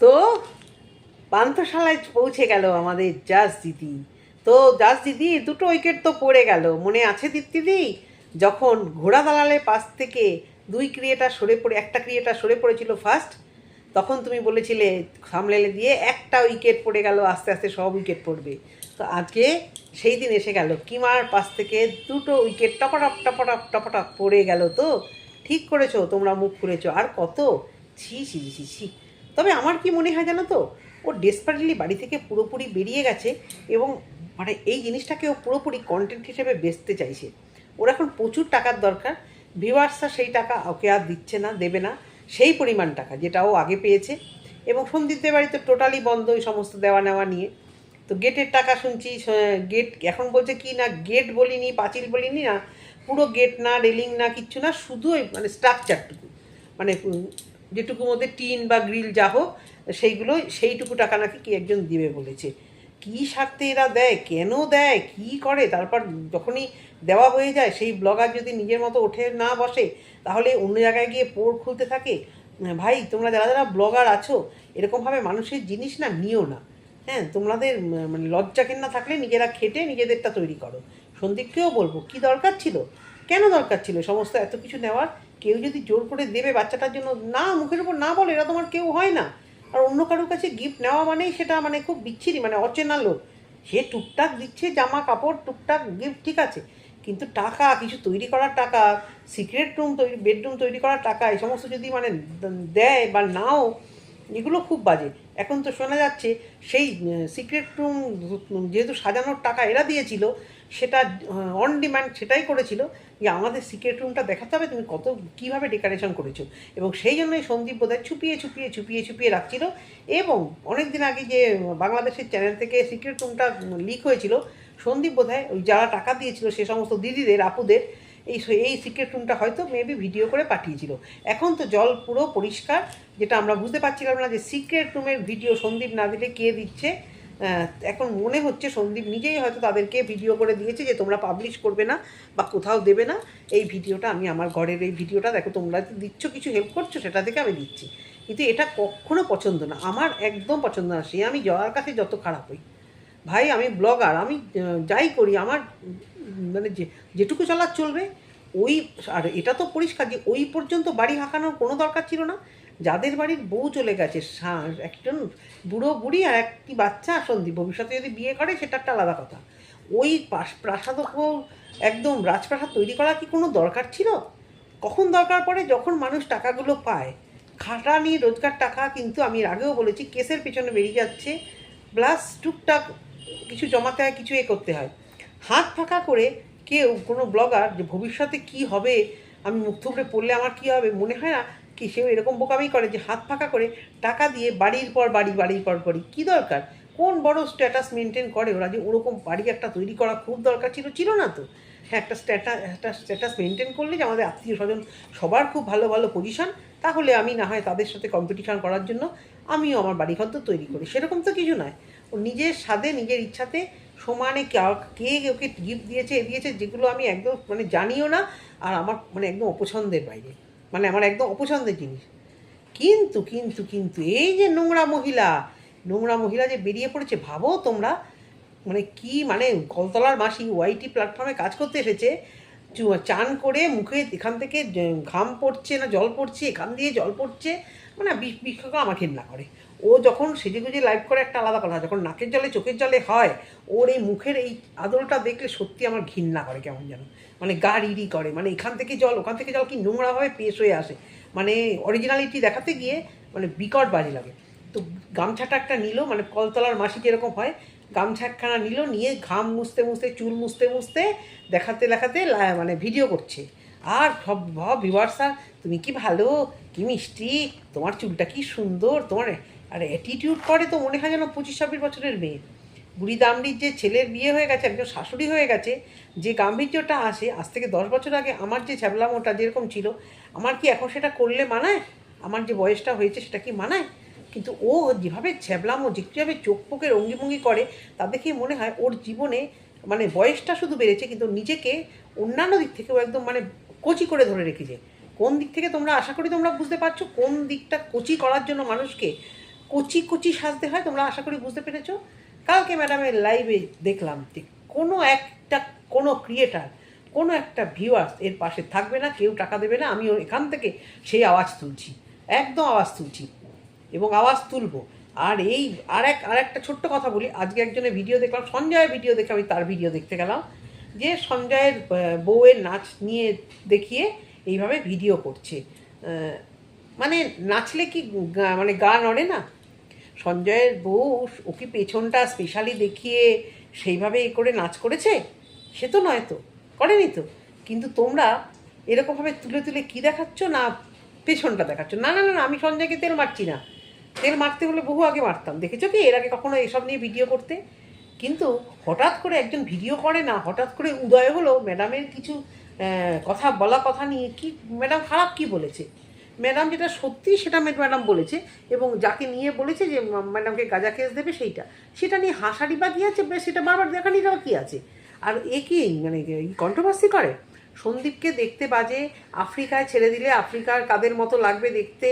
তো পান্থশালায় পৌঁছে গেল আমাদের জাজ দিদি। তো জাজ দিদি, দুটো উইকেট তো পড়ে গেল। মনে আছে দিদি? যখন ঘোড়া দালালের পাশ থেকে দুই ক্রিয়েটার সরে পড়ে, একটা ক্রিয়েটার সরে পড়েছিল ফার্স্ট তখন তুমি বলেছিলে সামলেলে দিয়ে একটা উইকেট পড়ে গেল, আস্তে আস্তে সব উইকেট পড়বে। তো আজকে সেই দিন এসে গেল। কিমার পাশ থেকে দুটো উইকেট টপটপ টপটপ টপটপ পড়ে গেল তো? ঠিক করেছ, তোমরা মুখ খুলেছো। আর কত? ছি ছি ছি ছি। তবে আমার কি মনে হয় জানো তো? ও ডেসপারেটলি বাড়ি থেকে পুরোপুরি বেরিয়ে গেছে এবং মানে এই জিনিসটাকে ও পুরোপুরি কন্টেন্ট হিসেবে বেচতে চাইছে। ওর এখন প্রচুর টাকার দরকার। ভিউয়ার্সরা সেই টাকা ওকে আর দিচ্ছে না, দেবে না। সেই পরিমাণ টাকা যেটা ও আগে পেয়েছে। এবং সন্দীপদের বাড়ি তো টোটালি বন্ধ ওই সমস্ত দেওয়া নেওয়া নিয়ে। তো গেটের টাকা শুনছি গেট এখন বলছে কি না গেট বলিনি, পাঁচিল বলিনি না, পুরো গেট না রেলিং না, কিচ্ছু না, শুধু ওই মানে স্ট্রাকচারটুকু মানে যেটুকু মধ্যে টিন বা গ্রিল যা হোক, সেইগুলো, সেইটুকু টাকা নাকি কি একজন দিবে বলেছে। কী স্বার্থে এরা দেয়? কেন দেয়? কি করে? তারপর যখনই দেওয়া হয়ে যায়, সেই ব্লগার যদি নিজের মতো ওঠে না বসে, তাহলে অন্য জায়গায় গিয়ে পোর খুলতে থাকে। ভাই, তোমরা যারা যারা ব্লগার আছো, এরকমভাবে মানুষের জিনিস না নিও না। হ্যাঁ তোমাদের মানে লজ্জা ঘেন্না থাকলে নিজেরা খেটে নিজেদেরটা তৈরি করো। সন্দীপকেও বলব, কি দরকার ছিল? কেন দরকার ছিল? সমস্ত এত কিছু নেওয়ার কেউ যদি জোর করে দেবে বাচ্চাটার জন্য, না, মুখের উপর না বলে, এরা তোমার কেউ হয় না। আর অন্য কারোর কাছে গিফট নেওয়া মানেই সেটা মানে খুব বিচ্ছিরি মানে অচেনা লোক। সে টুকটাক দিচ্ছে, জামা, কাপড়, টুকটাক গিফট ঠিক আছে। কিন্তু টাকা, কিছু তৈরি করার টাকা সিক্রেট রুম তৈরি বেডরুম তৈরি করার টাকা, এই সমস্ত যদি মানে দেয় বা নাও, এগুলো খুব বাজে। এখন তো শোনা যাচ্ছে, সেই সিক্রেট রুম যেহেতু সাজানোর টাকা এরা দিয়েছিল, সেটা অন ডিমান্ড সেটাই করেছিল। যে আমাদের সিক্রেট রুমটা দেখাতে হবে, তুমি কত, কীভাবে ডেকোরেশন করেছ? এবং সেই জন্যই সন্দীপ বোধহয় ছুপিয়ে ছুপিয়ে ছুপিয়ে ছুপিয়ে রাখছিল। এবং অনেক দিন আগে যে বাংলাদেশের চ্যানেল থেকে সিক্রেট রুমটা লিক হয়েছিল, সন্দীপ বোধহয় ওই যারা টাকা দিয়েছিল, সে সমস্ত দিদিদের, আপুদের, এই এই সিক্রেট রুমটা হয়তো মেবি ভিডিও করে পাঠিয়েছিল। এখন তো জল পুরো পরিষ্কার, যেটা আমরা বুঝতে পারছিলাম না যে সিক্রেট রুমের ভিডিও সন্দীপ না দিলে কে দিচ্ছে। এখন মনে হচ্ছে সন্দীপ নিজেই হয়তো তাদেরকে ভিডিও করে দিয়েছে যে তোমরা পাবলিশ করবে না বা কোথাও দেবে না। এই ভিডিওটা আমি আমার ঘরের এই ভিডিওটা দেখো, তোমরা দিচ্ছ, কিছু হেল্প করছ, সেটা থেকে আমি দিচ্ছি। কিন্তু এটা কখনো পছন্দ না। আমার একদম পছন্দ না। সে আমি যাওয়ার কাছে যত খারাপ হই, ভাই আমি ব্লগার আমি যাই করি, আমার মানে যে, যেটুকু চলার চলবে, ওই, আর এটা তো পরিষ্কার যে ওই পর্যন্ত বাড়ি হাঁকানোর কোনো দরকার ছিল না। যাদের বাড়ির বউ চলে গেছে একজন বুড়ো বুড়ি আর একটি বাচ্চা, সন্দীপ। ভবিষ্যতে যদি বিয়ে করে, সেটা একটা আলাদা কথা। ওই প্রাসাদ একদম রাজপ্রাসাদ তৈরি করা কি কোনো দরকার ছিল? কখন দরকার পড়ে? যখন মানুষ টাকাগুলো পায়। খাটানি, রোজগার টাকা কিন্তু আমি আগেও বলেছি, কেসের পেছনে বেরিয়ে যাচ্ছে। প্লাস টুকটাক কিছু জমাতে হয়, কিছু এ করতে হয়। হাত ফাঁকা করে কেউ, কোনো ব্লগার যে ভবিষ্যতে কি হবে, আমি মুখ থুবড়ে পড়লে আমার কি হবে? মনে হয় না কি সেও এরকম বোকামি করে যে হাত ফাঁকা করে টাকা দিয়ে বাড়ির পর বাড়ি, বাড়ির পর বাড়ি? কী দরকার? কোন বড় স্ট্যাটাস মেনটেন করে ওরা যে ওরকম বাড়ি একটা তৈরি করা খুব দরকার ছিল ছিল না তো? হ্যাঁ একটা স্ট্যাটাস একটা স্ট্যাটাস মেনটেন করলে যে আমাদের আত্মীয় স্বজন সবার খুব ভালো ভালো পজিশন তাহলে আমি না হয় তাদের সাথে কম্পিটিশন করার জন্য আমিও আমার বাড়িঘর তো তৈরি করি। সেরকম তো কিছু নয়। ও নিজের স্বাদে, নিজের ইচ্ছাতে সমানে কে- কে ওকে গিফট দিয়েছে, এ দিয়েছে, যেগুলো আমি একদম মানে জানিও না, আর আমার মানে একদম অপছন্দের বাইরে। মানে আমার একদম অপছন্দের জিনিস। কিন্তু কিন্তু কিন্তু এই যে নোংরা মহিলা নোংরা মহিলা যে বেরিয়ে পড়েছে, ভাবো তোমরা মানে কি মানে কলতলার মাসি ওয়াইটি প্ল্যাটফর্মে কাজ করতে এসেছে চান করে মুখে এখান থেকে ঘাম পড়ছে না জল পড়ছে, এখান দিয়ে জল পড়ছে মানে বিষ বিক্ষক আমার ঘেন্না করে। ও যখন সেজে গুজে লাইভ করে একটা আলাদা কথা, যখন নাকের জলে, চোখের জলে হয়, ওর এই মুখের এই আদলটা দেখলে সত্যি আমার ঘৃণা করে কেমন যেন। মানে গা করে মানে এখান থেকে জল, ওখান থেকে জল কি নোংরাভাবে পেশ হয়ে আসে। মানে অরিজিনালিটি দেখাতে গিয়ে মানে বিকট বাজে লাগে। তো গামছাটা একটা নিল মানে কলতলার মাসি যেরকম হয়, গামছা একখানা নিল, নিয়ে ঘাম মুছতে মুছতে, চুল মুছতে মুছতে, দেখাতে দেখাতে মানে ভিডিও করছে। আর সব ভাব ভিভার্সার তুমি কি ভালো? কি মিষ্টি? তোমার চুলটা কি সুন্দর? তোমার, আর অ্যাটিটিউড করে তো মনে হয় যেন পঁচিশ ছাব্বিশ বছরের মেয়ে। বুড়ি দামড়ির যে ছেলের বিয়ে হয়ে গেছে, একজন শাশুড়ি হয়ে গেছে, যে গাম্ভীর্যটা আসে, আজ থেকে দশ বছর আগে আমার যে ছ্যাবলামোটা যেরকম ছিল, আমার কি এখন সেটা করলে মানায়? আমার যে বয়সটা হয়েছে সেটা কি মানায়? কিন্তু ও যেভাবে ছ্যাবলামো যেভাবে চোখ পোকের অঙ্গিভঙ্গি করে, তা দেখে মনে হয় ওর জীবনে মানে বয়সটা শুধু বেড়েছে, কিন্তু নিজেকে অন্যান্য দিক থেকেও একদম মানে কচি করে ধরে রেখেছে। কোন দিক থেকে তোমরা আশা করি তোমরা বুঝতে পারছ? কোন দিকটা কচি করার জন্য মানুষকে কচি কচি সাজতে হয় তোমরা আশা করি বুঝতে পেরেছ? কালকে ম্যাডামের লাইভে দেখলাম যে কোনো একটা, কোনো ক্রিয়েটার কোনো একটা ভিউয়ার্স এর পাশে থাকবে না, কেউ টাকা দেবে না আমি এখান থেকে সেই আওয়াজ তুলছি, একদম আওয়াজ তুলছি এবং আওয়াজ তুলবো। আর এই আর এক আর একটা ছোট্ট কথা বলি, আজকে একজনের ভিডিও দেখলাম, সঞ্জয়ের ভিডিও দেখে আমি তার ভিডিও দেখতে গেলাম, যে সঞ্জয়ের বউয়ের নাচ নিয়ে দেখিয়ে এইভাবে ভিডিও করছে। মানে নাচলে কি মানে গান নড়ে না? সঞ্জয়ের বউ ও কি পেছনটা স্পেশালি দেখিয়ে সেইভাবে এ করে নাচ করেছে? সে তো নয় তো করেনি তো। কিন্তু তোমরা এরকমভাবে তুলে তুলে কি দেখাচ্ছ না পেছনটা দেখাচ্ছ? না না না না, আমি সঞ্জয়কে তেল মারছি না। তেল মারতে হলে বহু আগে মারতাম। দেখেছ কি? এর আগে কখনো এসব নিয়ে ভিডিও করতে। কিন্তু হঠাৎ করে একজন ভিডিও করে না হঠাৎ করে উদয় হলো। ম্যাডামের কিছু কথা বলা কথা নিয়ে কি ম্যাডাম খারাপ কি বলেছে? ম্যাডাম যেটা সত্যি সেটা ম্যাডাম বলেছে এবং যাকে নিয়ে বলেছে যে ম্যাডামকে গাঁজা কেস দেবে সেইটা। সেটা নিয়ে হাসারি বা কী আছে সেটা বারবার দেখানিটাও কী আছে? আর এ কি মানে কন্ট্রোভার্সি করে? সন্দীপকে দেখতে বাজে, আফ্রিকায় ছেড়ে দিলে আফ্রিকার কাদের মতো লাগবে দেখতে?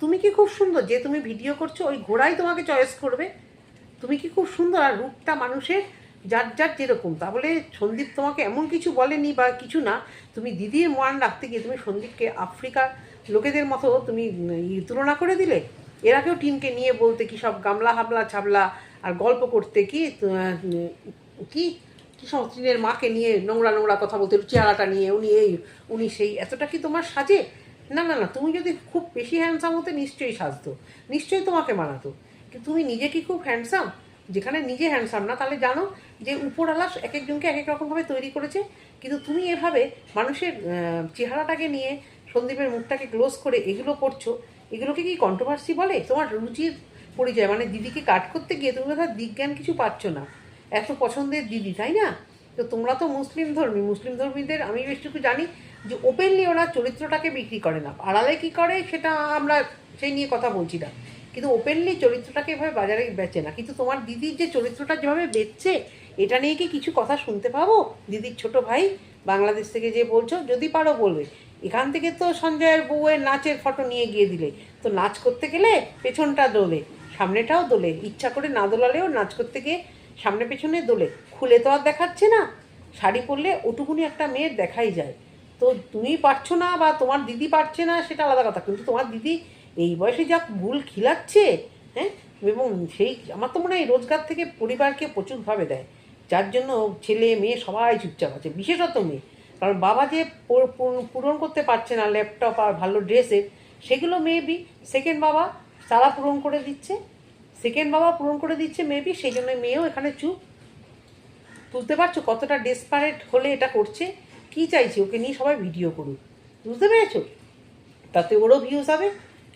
তুমি কি খুব সুন্দর, যে তুমি ভিডিও করছ, ওই ঘোড়াই তোমাকে চয়েস করবে? তুমি কি খুব সুন্দর, আর রূপটা মানুষের যার যার যেরকম। তা বলে সন্দীপ তোমাকে এমন কিছু বলেনি বা কিছু না। তুমি দিদির মান রাখতে গিয়ে তুমি সন্দীপকে আফ্রিকার লোকেদের মতো তুমি তুলনা করে দিলে? এর আগেও টিমকে নিয়ে বলতে কি সব গামলা হাবলা ছাবলা আর গল্প করতে কি কি কি সব টিনের মাকে নিয়ে নোংরা নোংরা কথা বলতে, চেহারাটা নিয়ে, উনি এই, উনি সেই, এতটা কি তোমার সাজে? না না না, তুমি যদি খুব বেশি হ্যান্ডসাম হতে নিশ্চয়ই সাজতো, নিশ্চয়ই তোমাকে মানাতো। কিন্তু তুমি নিজে কি খুব হ্যান্ডসাম যেখানে নিজে হ্যান্ডসাম না, তাহলে জানো যে উপরওয়ালা এক একজনকে এক এক রকমভাবে তৈরি করেছে, কিন্তু তুমি এভাবে মানুষের চেহারাটাকে নিয়ে সন্দীপের মুখটাকে ক্লোজ করে এগুলো করছ, এগুলোকে কি কন্ট্রোভার্সি বলে? তোমার রুচির পরিচয় মানে দিদিকে কাট করতে গিয়ে তুমি বোধহয় দিজ্ঞান কিছু পাচ্ছ না। এত পছন্দের দিদি, তাই না? তো তোমরা তো মুসলিম ধর্মী, মুসলিম ধর্মীদের আমি বেশটুকু জানি যে ওপেনলি ওরা চরিত্রটাকে বিক্রি করে না। আড়ালে কি করে সেটা আমরা সেই নিয়ে কথা বলছি না। কিন্তু ওপেনলি চরিত্রটাকে এভাবে বাজারে বেচে না। কিন্তু তোমার দিদির যে চরিত্রটা যেভাবে বেচছে, এটা নিয়ে কি কিছু কথা শুনতে পাবো? দিদির ছোট ভাই, বাংলাদেশ থেকে যে বলছো, যদি পারো বলবে। এখান থেকে তো সঞ্জয়ের বউয়ের নাচের ফটো নিয়ে গিয়ে দিলে। তো নাচ করতে গেলে পেছনটা দোলে, সামনেটাও দোলে। ইচ্ছা করে না দোলালেও নাচ করতে গিয়ে সামনে পেছনে দোলে। খুলে তো আর দেখাচ্ছে না। শাড়ি পরলে ওটুকুনি একটা মেয়ের দেখাই যায়। তো তুমি পারছ না বা তোমার দিদি পারছে না সেটা আলাদা কথা। কিন্তু তোমার দিদি এই বয়সে যা ভুল খিলাচ্ছে হ্যাঁ? এবং সেই আমার তো মনে হয় রোজগার থেকে পরিবারকে প্রচুরভাবে দেয়। যার জন্য ছেলে, মেয়ে সবাই চুপচাপ আছে। বিশেষত মেয়ে। কারণ বাবা যে পূর- পূর- পূরণ করতে পারছে না ল্যাপটপ আর ভালো ড্রেসের সেগুলো মেবি সেকেন্ড বাবা তারা পূরণ করে দিচ্ছে। সেকেন্ড বাবা পূরণ করে দিচ্ছে মেবি সেই জন্য মেয়েও এখানে চুপ বুঝতে পারছ কতটা ডেসপারেট হলে এটা করছে, কি চাইছে, ওকে নিয়ে সবাই ভিডিও করুক। বুঝতে পেরেছ? তাতে ওরও ভিউজ হবে।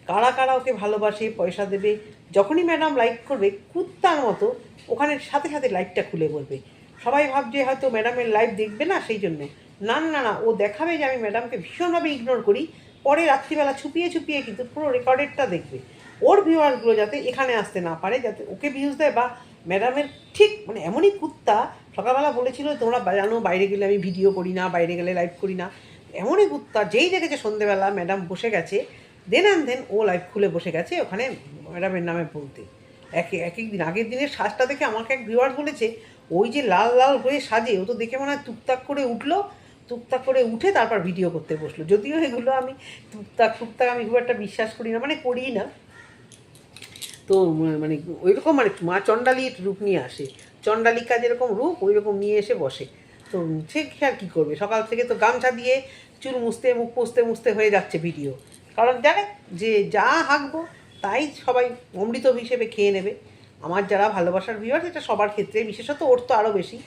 কারা কারা ওকে ভালোবাসে, পয়সা দেবে, যখনই ম্যাডাম লাইক করবে, কুত্তার মতো ওখানে সাথে সাথে লাইভটা খুলে বলবে। সবাই ভাবছে হয়তো ম্যাডামের লাইভ দেখবে না সেই জন্য না না না, ও দেখাবে যে আমি ম্যাডামকে ভীষণভাবে ইগনোর করি। পরে রাত্রিবেলা ছুপিয়ে ছুপিয়ে কিন্তু পুরো রেকর্ডেডটা দেখবে। ওর ভিউয়ারগুলো যাতে এখানে আসতে না পারে, যাতে ওকে ভিউজ দেয় বা ম্যাডামের ঠিক মানে এমনই কুত্তা সকালবেলা বলেছিল, তোমরা জানো, বাইরে গেলে আমি ভিডিও করি না, বাইরে গেলে লাইভ করি না। এমনই কুত্তা, যেই দেখেছে সন্ধেবেলা ম্যাডাম বসে গেছে দেন অ্যান্ড দেন ও লাইভ খুলে বসে গেছে ওখানে ম্যাডামের নামে বলতে। এক এক এক দিন আগের দিনের সাজটা দেখে আমাকে এক ভিউয়ার বলেছে, ওই যে লাল লাল হয়ে সাজে, ও তো দেখে মনে হয় টুকটাক করে উঠল। টুকটাক করে উঠে তারপর ভিডিও করতে বসল। যদিও এগুলো আমি টুকটাক টুকটাক আমি খুব একটা বিশ্বাস করি না মানে করি না। তো মানে ওই রকম মানে মা চণ্ডালির রূপ নিয়ে আসে। চণ্ডালিকা যেরকম রূপ ওই রকম নিয়ে এসে বসে। তো সে আর কী করবে? সকাল থেকে তো গামছা দিয়ে চুল মুছতে, মুখ পুষতে মুছতে হয়ে যাচ্ছে ভিডিও কারণ জানে যে যা হাঁকবো, তাই সবাই অমৃত হিসেবে খেয়ে নেবে। আমার যারা ভালোবাসার ভিউয়ার এটা সবার ক্ষেত্রে, বিশেষত ওর তো আরও বেশি।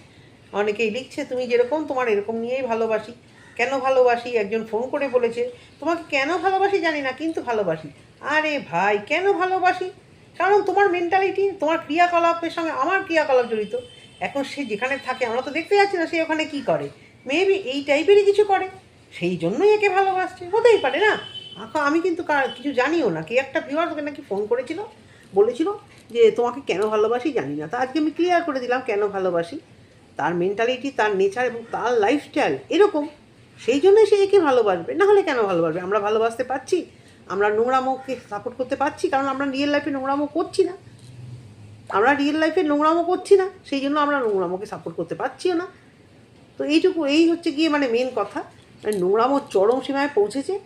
অনেকেই লিখছে, তুমি যেরকম তোমার এরকম নিয়েই ভালোবাসি। কেন ভালোবাসি? একজন ফোন করে বলেছে, তোমাকে কেন ভালোবাসি জানি না, কিন্তু ভালোবাসি। আরে ভাই, কেন ভালোবাসি? কারণ তোমার মেন্টালিটি তোমার ক্রিয়াকলাপের সঙ্গে আমার ক্রিয়াকলাপ জড়িত। এখন সে যেখানে থাকে, আমরা তো দেখতে যাচ্ছি না সে ওখানে কি করে। মেবি এই টাইপেরই কিছু করে। সেই জন্যই একে ভালোবাসছে। হতেই পারে না? আমি কিন্তু কিছু জানিও না। কি একটা ভিউয়ার তোকে নাকি ফোন করেছিল? বলেছিল যে তোমাকে কেন ভালোবাসি জানি না। তা আজকে আমি ক্লিয়ার করে দিলাম কেন ভালোবাসি। তার মেন্টালিটি তার নেচার এবং তার লাইফস্টাইল এরকম। সেই জন্যই সে একে ভালোবাসবে। না হলে কেন ভালোবাসবে? আমরা ভালোবাসতে পারছি। আমরা নোংরামোকে সাপোর্ট করতে পারছি কারণ আমরা রিয়েল লাইফে নোংরামো করছি না। আমরা রিয়েল লাইফে নোংরামো করছি না। সেই জন্য আমরা নোংরামোকে সাপোর্ট করতে পারছিও না। তো এইটুকু, এই হচ্ছে গিয়ে মানে মেন কথা। মানে নোংরামো চরম সীমায় পৌঁছেছে।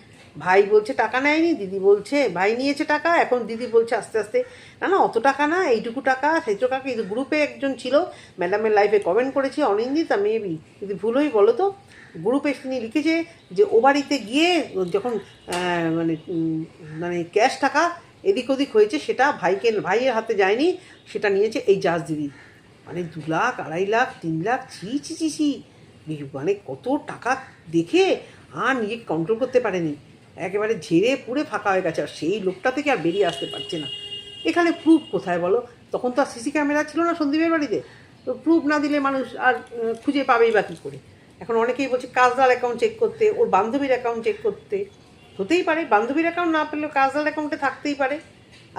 ভাই বলছে, টাকা নেয়নি, দিদি বলছে, ভাই নিয়েছে টাকা, এখন দিদি বলছে আস্তে আস্তে, না না, অত টাকা না, এইটুকু টাকা, সেইটুকু টাকা কিন্তু গ্রুপে একজন ছিল ম্যাডামের লাইফে কমেন্ট করেছে, অনিন্দিতা মেবি যদি ভুল হই বলো তো গ্রুপে তিনি লিখেছে যে, ও বাড়িতে গিয়ে যখন মানে মানে ক্যাশ টাকা এদিক ওদিক হয়েছে, সেটা ভাইকে, ভাইয়ের হাতে যায়নি, সেটা নিয়েছে এই জাজ দিদি। মানে দু লাখ, আড়াই লাখ, তিন লাখ, ছি ছি ছি ছি মানে কত টাকা দেখে আর নিজেকে কন্ট্রোল করতে পারেনি। একেবারে ঝেড়ে পুড়ে ফাঁকা হয়ে গেছে, আর সেই লোকটা থেকে আর বেরিয়ে আসতে পারছে না। এখানে প্রুফ কোথায় বলো? তখন তো আর সিসি ক্যামেরা ছিল না সন্দীপের বাড়িতে। তো প্রুফ না দিলে মানুষ আর খুঁজে পাবেই বা কী করে? এখন অনেকেই বলছে কাজদার অ্যাকাউন্ট চেক করতে, ওর বান্ধবীর অ্যাকাউন্ট চেক করতে। হতেই পারে, বান্ধবীর অ্যাকাউন্ট না পেলেও কাজদার অ্যাকাউন্টে থাকতেই পারে।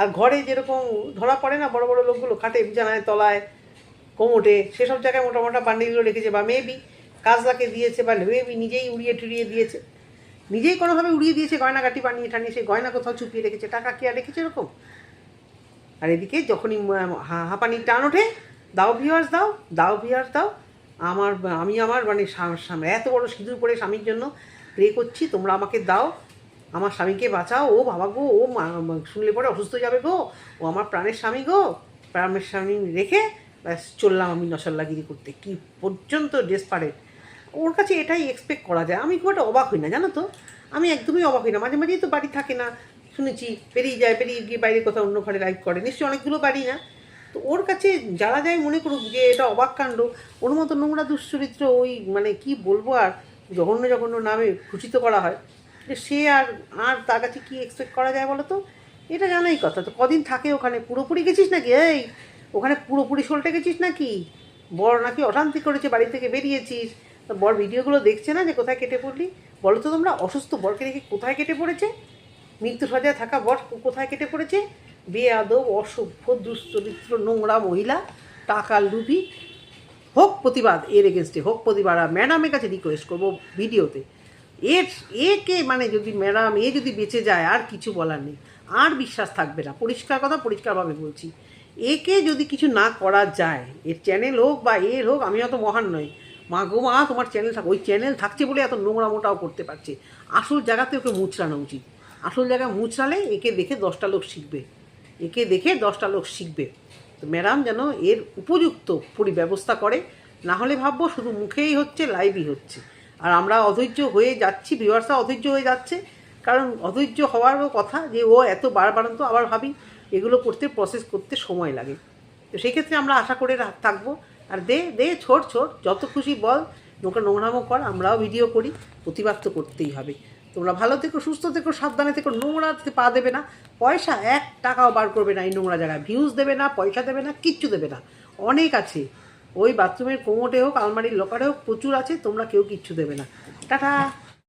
আর ঘরে যেরকম ধরা পড়ে না, বড় বড় লোকগুলো, খাটে, বিছানায়, তলায়, কোমোটে, সেসব জায়গায় মোটা মোটা বান্ডিলগুলো রেখেছে, বা মেবি কাজলাকে দিয়েছে বা মেবি নিজেই উড়িয়ে টুড়িয়ে দিয়েছে। নিজেই কোনোভাবে উড়িয়ে দিয়েছে গয়নাগাটি বানিয়ে টানিয়ে সেই গয়না কোথাও চুপিয়ে রেখেছে, টাকা কি আর রেখেছে এরকম? আর এদিকে যখনই হাঁপানির টান ওঠে, দাও ভিওয়ার্স দাও দাও ভিওয়ার্স দাও, আমার, আমি আমার মানে এত বড় সিঁদুর পরে স্বামীর জন্য প্রে করছি, তোমরা আমাকে দাও, আমার স্বামীকে বাঁচাও, ও বাবা গো, ও শুনলে পরে অসুস্থ যাবে গো, ও আমার প্রাণের স্বামী গো, প্রাণের স্বামী রেখে ব্যাস চললাম আমি নসল্লাগিরি করতে। কি পর্যন্ত ডেসপারেট ওর কাছে এটাই এক্সপেক্ট করা যায়। আমি খুব একটা অবাক হই না, জানো তো? আমি একদমই অবাক হই না। মাঝে মাঝেই তো বাড়ি থাকে না। শুনেছি বেরিয়ে যায় বেরিয়ে গিয়ে বাইরে কোথাও অন্য ঘরে লাইভ করে। নিশ্চয়ই অনেকগুলো বাড়ি না? তো ওর কাছে যারা যায় মনে করুক যে এটা অবাক কাণ্ড, ওর মতো নোংরা দুশ্চরিত্র ওই মানে কি বলব আর, জঘন্য জঘন্য নামে ভূষিত করা হয়, যে সে আর আর তার কাছে কী এক্সপেক্ট করা যায় বলো তো? এটা জানাই কথা। তো কদিন থাকে ওখানে? পুরোপুরি গেছিস নাকি? এই, ওখানে পুরোপুরি সল্টে গেছিস নাকি? বড় নাকি অশান্তি করেছে, বাড়ি থেকে বেরিয়েছিস। তা বর ভিডিওগুলো দেখছে না যে কোথায় কেটে পড়লি? বলো তো তোমরা, অসুস্থ বরকে রেখে কোথায় কেটে পড়েছে? মৃত্যু সজায় থাকা বর কোথায় কেটে পড়েছে? বেয়াদব, অসভ্য, দুশ্চরিত্র, নোংরা মহিলা টাকা লুভি। হোক প্রতিবাদ, এর এগেনস্টে হোক প্রতিবাদ, আর ম্যাডামের কাছে রিকোয়েস্ট করব ভিডিওতে। এর, একে মানে যদি ম্যাডাম, এ যদি বেঁচে যায়, আর কিছু বলার নেই। আর বিশ্বাস থাকবে না। পরিষ্কার কথা পরিষ্কারভাবে বলছি। একে যদি কিছু না করা যায়, এর চ্যানেল হোক বা এর হোক, আমি অত মহান নই। মা গো মা, তোমার চ্যানেল থাক, ওই চ্যানেল থাকছে বলে এত নোংরা মোটাও করতে পারছে। আসল জায়গাতে ওকে মুচড়ানো উচিত। আসল জায়গায় মুচড়ালে একে দেখে দশটা লোক শিখবে। একে দেখে দশটা লোক শিখবে। তো ম্যাডাম যেন এর উপযুক্ত পুরি ব্যবস্থা করে, না হলে ভাববো শুধু মুখেই হচ্ছে লাইভই হচ্ছে। আর আমরা অধৈর্য হয়ে যাচ্ছি ভিউয়ার্সরা অধৈর্য হয়ে যাচ্ছে। কারণ অধৈর্য হওয়ারও কথা যে ও এত বারবারন্ত আবার ভাবি, এগুলো করতে প্রসেস করতে সময় লাগে। তো সেক্ষেত্রে আমরা আশা করে থাকব। আর দে দে, ছোট ছোট, যত খুশি বল নোংরা নোংরামো কর, আমরাও ভিডিও করি প্রতিবাদ তো করতেই হবে। তোমরা ভালো থেকো, সুস্থ থেকো, সাবধানে থেকো, নোংরাতে পা দেবে না। পয়সা এক টাকাও বার করবে না এই নোংরা জায়গায়। ভিউজ দেবে না, পয়সা দেবে না, কিচ্ছু দেবে না। অনেক আছে। ওই বাথরুমের কোমোটে হোক, আলমারির লকারে হোক, প্রচুর আছে, তোমরা কেউ কিচ্ছু দেবে না। টাটা!